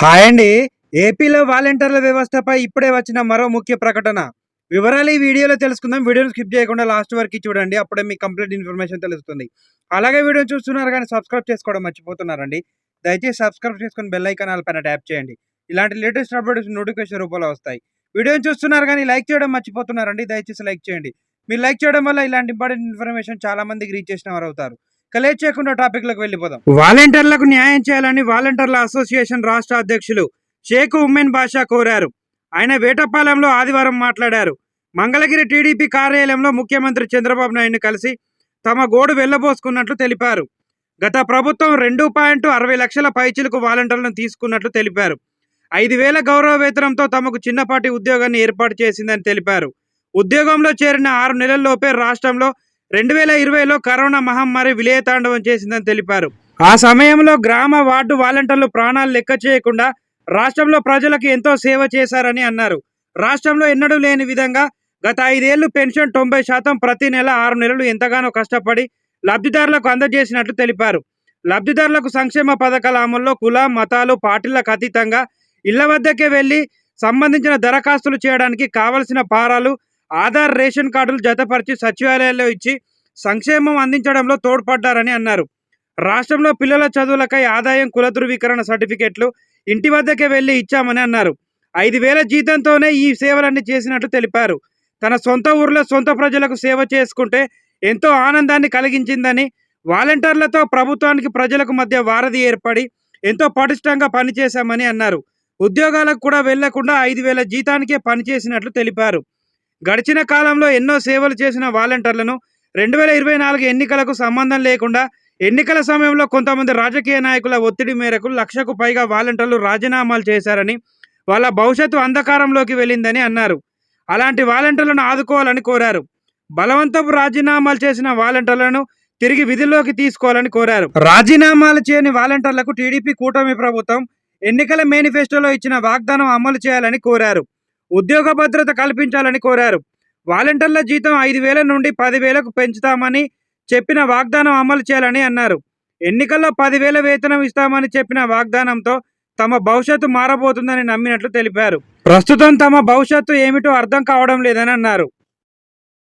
Hi అండి. ఏపీలో వాలంటీర్ల వ్యవస్థపై ఇప్పుడే వచ్చిన మరో ముఖ్య ప్రకటన. వివరాలు ఈ వీడియోలో తెలుసుకుందాం. వీడియోని స్కిప్ చేయకుండా లాస్ట్ వరకు చూడండి. అప్పుడే మీకు కంప్లీట్ ఇన్ఫర్మేషన్ తెలుస్తుంది. అలాగే వీడియో చూస్తున్నారు కానీ సబ్స్క్రైబ్ చేసుకోవడం మర్చిపోతున్నారండి. దయచేసి సబ్స్క్రైబ్ చేసుకుని బెల్ ఐకానాల పైన ట్యాప్ చేయండి. ఇలాంటి లేటెస్ట్ అప్డేట్స్ నోటిఫికేషన్ రూపంలో వస్తాయి. వీడియోని చూస్తున్నారు కానీ లైక్ చేయడం మర్చిపోతున్నారండి. దయచేసి లైక్ చేయండి. మీరు లైక్ చేయడం వల్ల ఇలాంటి ఇంపార్టెంట్ ఇన్ఫర్మేషన్ చాలామందికి రీచ్ చేసిన వారు అవుతారు కలేజ్ చేయకుండా టాపిక్లకు వెళ్ళిపోదాం. వాలంటీర్లకు న్యాయం చేయాలని వాలంటీర్ల అసోసియేషన్ రాష్ట్ర అధ్యక్షులు షేక్ ఉమ్మేన్ బాషా కోరారు. ఆయన వేటపాలెంలో ఆదివారం మాట్లాడారు. మంగళగిరి టీడీపీ కార్యాలయంలో ముఖ్యమంత్రి చంద్రబాబు నాయుడు కలిసి తమ గోడు వెళ్ళబోసుకున్నట్లు తెలిపారు. గత ప్రభుత్వం రెండు పాయింట్ అరవై లక్షల పైచీలకు వాలంటీర్లను తీసుకున్నట్లు తెలిపారు. ఐదు వేల గౌరవ వేతనంతో తమకు చిన్నపాటి ఉద్యోగాన్ని ఏర్పాటు చేసిందని తెలిపారు. ఉద్యోగంలో చేరిన ఆరు నెలల్లోపే రాష్ట్రంలో రెండు వేల ఇరవైలో కరోనా మహమ్మారి విలయతాండవం చేసిందని తెలిపారు. ఆ సమయంలో గ్రామ వార్డు వాలంటీర్లు ప్రాణాలు లెక్క చేయకుండా రాష్ట్రంలో ప్రజలకు ఎంతో సేవ చేశారని అన్నారు. రాష్ట్రంలో ఎన్నడూ లేని విధంగా గత ఐదేళ్ళు పెన్షన్ తొంభై శాతం ప్రతి నెల ఆరు నెలలు ఎంతగానో కష్టపడి లబ్ధిదారులకు అందజేసినట్లు తెలిపారు. లబ్ధిదారులకు సంక్షేమ పథకాల అమల్లో కుల మతాలు పార్టీలకు అతీతంగా ఇళ్ళ వద్దకే వెళ్ళి సంబంధించిన దరఖాస్తులు చేయడానికి కావలసిన పారాలు ఆధార్ రేషన్ కార్డులు జతపరిచి సచివాలయాల్లో ఇచ్చి సంక్షేమం అందించడంలో తోడ్పడ్డారని అన్నారు. రాష్ట్రంలో పిల్లల చదువులకై ఆదాయం కుల ధృవీకరణ సర్టిఫికెట్లు ఇంటి వద్దకే వెళ్ళి ఇచ్చామని అన్నారు. ఐదు వేల జీతంతోనే ఈ సేవలన్నీ చేసినట్లు తెలిపారు. తన సొంత ఊర్లో సొంత ప్రజలకు సేవ చేసుకుంటే ఎంతో ఆనందాన్ని కలిగించిందని వాలంటీర్లతో ప్రభుత్వానికి ప్రజలకు మధ్య వారధి ఏర్పడి ఎంతో పటిష్టంగా పనిచేశామని అన్నారు. ఉద్యోగాలకు కూడా వెళ్ళకుండా ఐదు వేల జీతానికే పనిచేసినట్లు తెలిపారు. గడిచిన కాలంలో ఎన్నో సేవలు చేసిన వాలంటీర్లను రెండు వేల ఇరవై నాలుగు ఎన్నికలకు సంబంధం లేకుండా ఎన్నికల సమయంలో కొంతమంది రాజకీయ నాయకుల ఒత్తిడి మేరకు లక్షకు పైగా వాలంటీర్లు రాజీనామాలు చేశారని వాళ్ళ భవిష్యత్తు అంధకారంలోకి వెళ్ళిందని అన్నారు. అలాంటి వాలంటీర్లను ఆదుకోవాలని కోరారు. బలవంతపు రాజీనామాలు చేసిన వాలంటీర్లను తిరిగి విధుల్లోకి తీసుకోవాలని కోరారు. రాజీనామాలు చేయని వాలంటీర్లకు టీడీపీ కూటమి ప్రభుత్వం ఎన్నికల మేనిఫెస్టోలో ఇచ్చిన వాగ్దానం అమలు చేయాలని కోరారు. ఉద్యోగ భద్రత కల్పించాలని కోరారు. వాలంటీర్ల జీతం ఐదు వేల నుండి పదివేలకు పెంచుతామని చెప్పిన వాగ్దానం అమలు చేయాలని అన్నారు. ఎన్నికల్లో పదివేల వేతనం ఇస్తామని చెప్పిన వాగ్దానంతో తమ భవిష్యత్తు మారబోతుందని నమ్మినట్లు తెలిపారు. ప్రస్తుతం తమ భవిష్యత్తు ఏమిటో అర్థం కావడం లేదని అన్నారు.